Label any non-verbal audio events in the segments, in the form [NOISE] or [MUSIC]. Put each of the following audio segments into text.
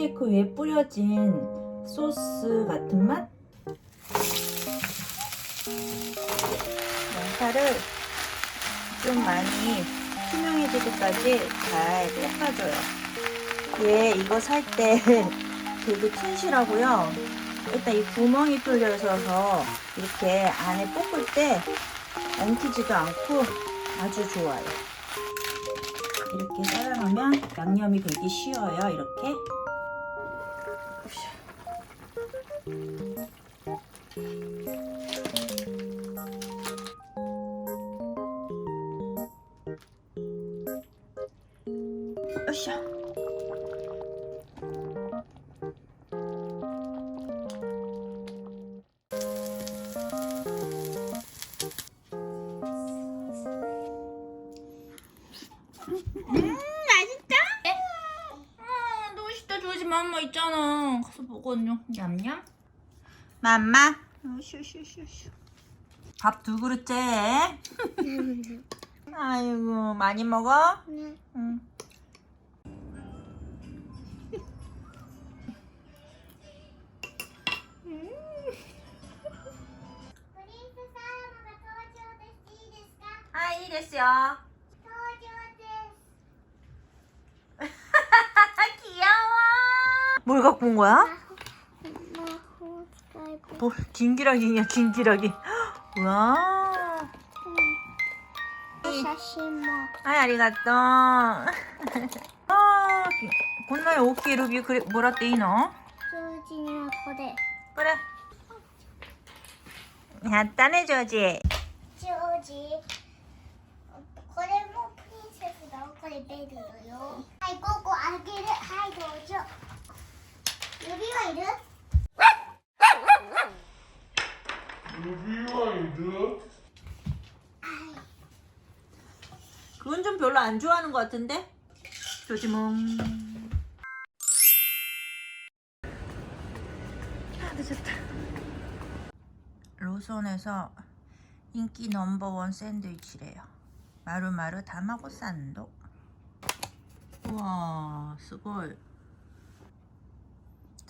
햄버거 스테이크 위에 뿌려진 소스 같은 맛? 양파를 좀 많이 투명해질 때까지 잘 볶아줘요. 얘 이거 살 때 [LAUGHS] 되게 튼실하고요. 일단 이 구멍이 뚫려 있어서 이렇게 안에 볶을 때 엉키지도 않고 아주 좋아요. 이렇게 썰어놓으면 양념이 되기 쉬워요. 이렇게. 있잖아. 가서 먹었냐? 냠냠. 맘마. 슈슈슈슈. 밥 두 그릇째. [LAUGHS] 아이고 많이 먹어? 응. 아, 이 됐어요. 귀여워. 뭘 갖고 온 거야? 뭐, 긴기라기냐 긴기라기. 와. 아이 아리가또. 아, こんな大きいルビー 그래, もらっていいの? 조진이랑 거대. 그래. 야따네 조지. 조지. 거대 뭐 프린세스 나올 거래 베드요. 아이 꼬꼬 아기를 하이 도죠 우비와 이름? 우비와 이름? 그건 좀 별로 안 좋아하는 것 같은데? 조지몽. 아, 늦었다. 로손에서 인기 넘버원 샌드위치래요. 마루마루 다마고 산도. 우와, 스골. い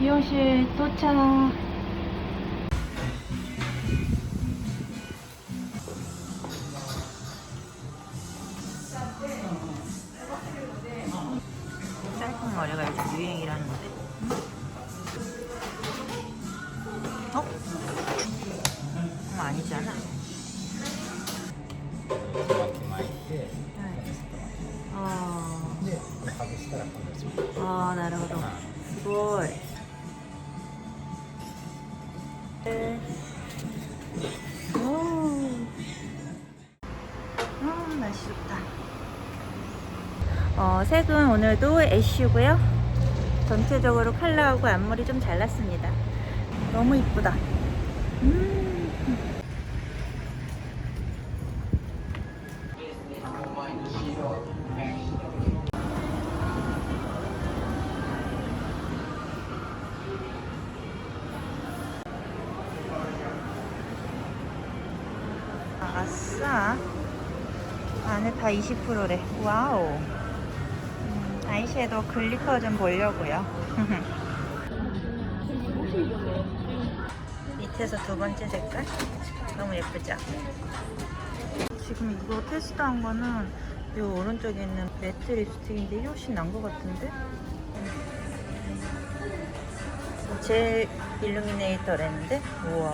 미용실 도착. 짧은 머리가 요즘 유행이라는데. 어? 어 아니잖아. 巻いて 아, でこれ外したらこのです 아, なるほど. 스골. 네. 색은 오늘도 애쉬고요. 전체적으로 컬러하고 앞머리 좀 잘랐습니다. 너무 이쁘다. 음. 아, 아싸. 안에 다 20%래. 와우. 음, 아이섀도우 글리터 좀 보려고요. [LAUGHS] 밑에서 두 번째 색깔. 너무 예쁘죠? 지금 이거 테스트한 거는 이 오른쪽에 있는 매트 립스틱인데 이게 훨씬 난 것 같은데? 젤 일루미네이터랬는데? 우와.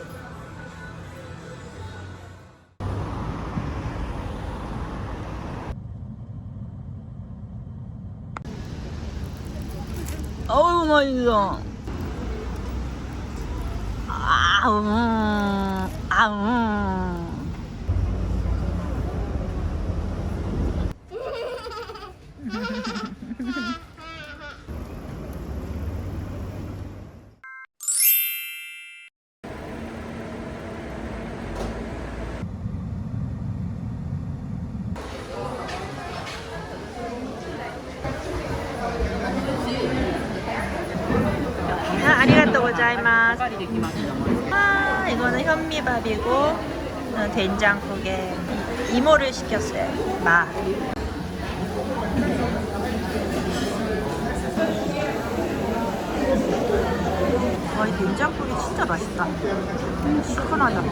맛있어. 아우 아우. 아, 아리가또 고자이마스. 아, 이거는 현미밥이고, 이거는 된장국에 이모를 시켰어요. 마. 와, 이 된장국이 진짜 맛있다. 시원하다.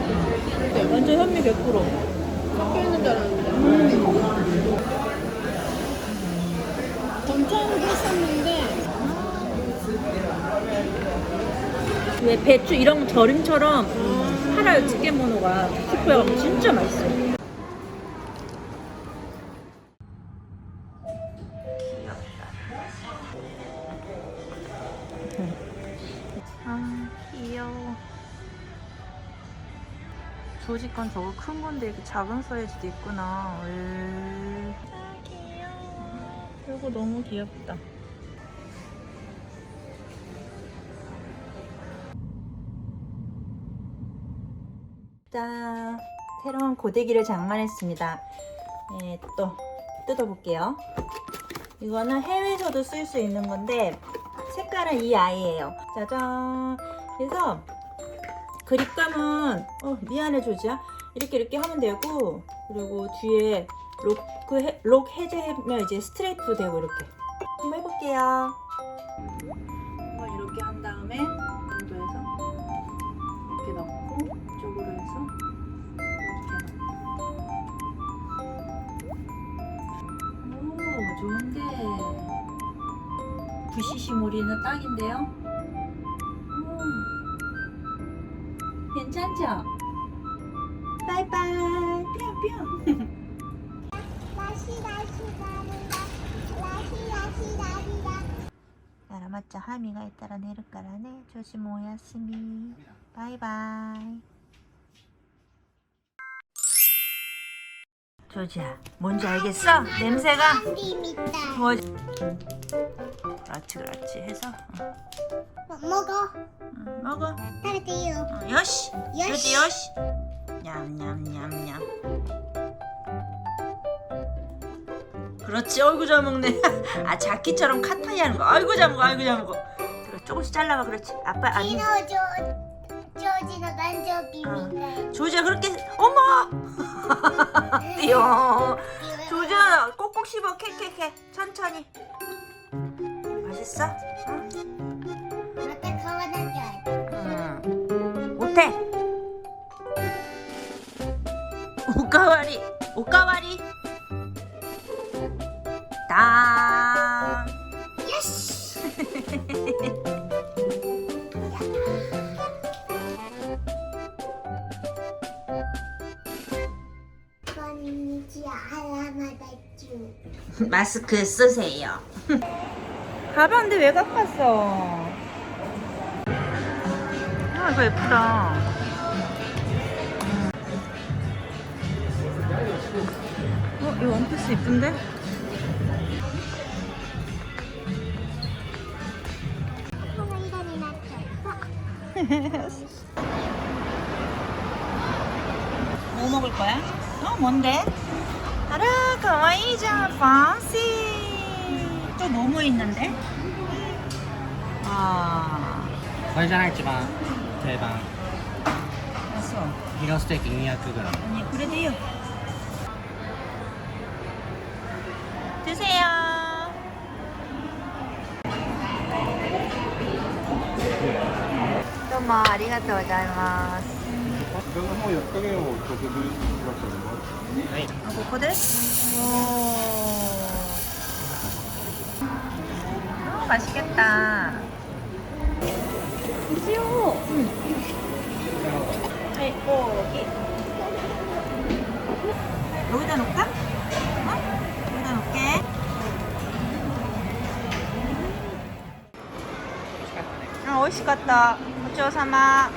완전 현미 100%. 전처음 했었는데 왜 배추 이런 절임처럼 팔아요 찌개모노가 슈퍼에 진짜 맛있어요. 아 귀여워. 조지 건 저거 큰 건데 이렇게 작은 사이즈도 있구나. 을. 아 귀여워. 이거 너무 귀엽다. 새로운 고데기를 장만했습니다. 네, 또 뜯어볼게요. 이거는 해외에서도 쓸 수 있는 건데 색깔은 이 아이예요. 짜잔! 그래서 그립감은 어 미안해 조지야. 이렇게 이렇게 하면 되고 그리고 뒤에 록, 해, 록 해제하면 이제 스트레이트 되고 이렇게. 한번 해볼게요 부시시몰이는 땅인데요. 음. 괜찮죠? 빠이빠이 뿅뿅 나라마짜 하미가 있다라 내릴까라네 조심 오야스미 바이바이 조지야 뭔지 알겠어? 냄새가 뭐지? 그렇지 그렇지 해서. 응. 먹어. 응, 먹어. 따르세요. 응, 요시. 요시. 요시. 냠냠냠냠. 그렇지 어이구 잘 먹네. [LAUGHS] 아 자키처럼 카타이 하는 거. 아이고 잘 먹어 아이고 잘 먹어. 그래, 조금씩 잘라봐 그렇지. 아빠 아니. 진호 조지나 만져비밀. 어. 아, 조지야 그렇게 어머! [LAUGHS] 띠용 조지야 꼭꼭 씹어. 캐캐캐 천천히. 맛있어? 응? 아까 가와나게 못해 오까와리 오까와리. 다 예스. 마스크 쓰세요. 가방인데 왜 갖고 왔어 아, 이거 예쁘다. 어, 이 원피스 예쁜데? 뭐 먹을 거야? 어, 뭔데? 아라, 가와이자, 판시. 또 뭐뭐 있는데? 아, これじゃない一番定番 알았어. ヒロステーキ 200g 아니, 그래도요. 드세요. 도모 아리가또 고자이마스. この方焼き加減を調節しましたね。はい 아, 고코들? 오. 아, 맛있겠다. 드세요. 응. 네, 고기. 여기다 놓을까? 어? 여기다 놓을게. 아, 美味しかった。ごちそうさま。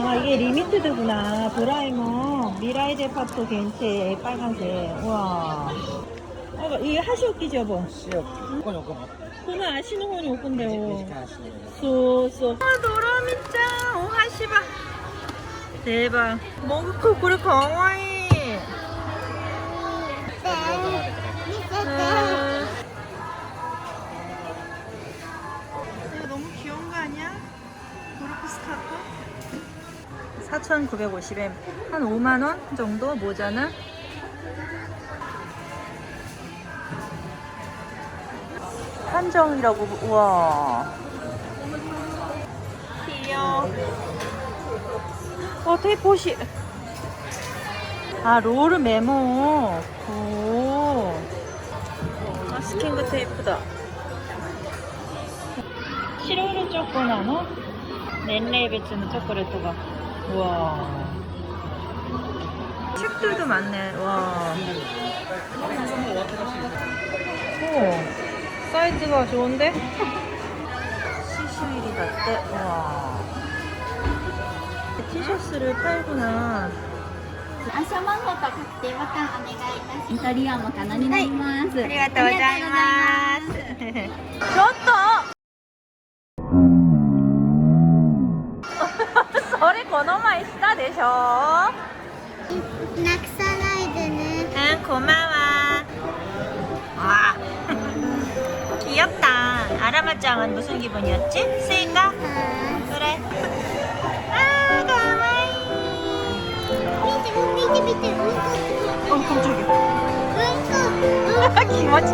아 이게 리미트드구나. 도라에몽 미라이 데파토 겐체 빨간색. 우와. 어, 이게 하시오키지 여보 뭐? 시오키 이건 그는 아시는 분이 올 건데요 소소 아 도라미짱. 오하시바. 대박. 먹고 그래 강화이. 아. 아. 너무 귀여운 거 아니야? 도르크스 카토? 4,950엔 한 5만원 정도 모자는 한정이라고 우와. 귀여워. 어 테이프옷이. 아 롤을 메모. 오. 아, 스킨그 테이프다. 7호를 쫓고 나면 年齢別のチョコレートがうわー 책들도 많네 와 오, 사이즈가 좋은데? 시시일이 같대 와 티셔츠를 팔구나 暗証番号と確定ボタンお願いいたしますイタリアンも可能になります、ありがとうございますちょっと それこの前したでしょなくさないでね 응, 고마워. 와. 귀엽다. 아라마짱은 무슨 기분이었지? 스인가? 그래. 아, 가와이. 見て見て見てうんこ 어, 깜짝이야. うんこ 気持ち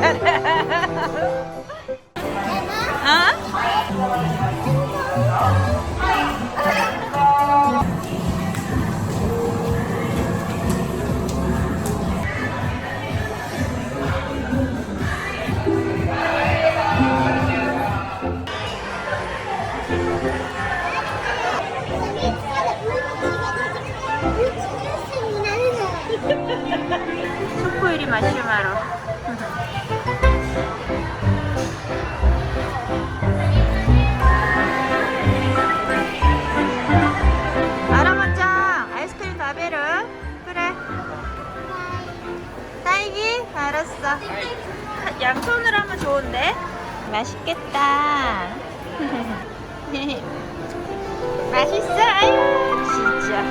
알았어. 양손으로 하면 좋은데? 맛있겠다. [LAUGHS] 맛있어. 아유, 진짜.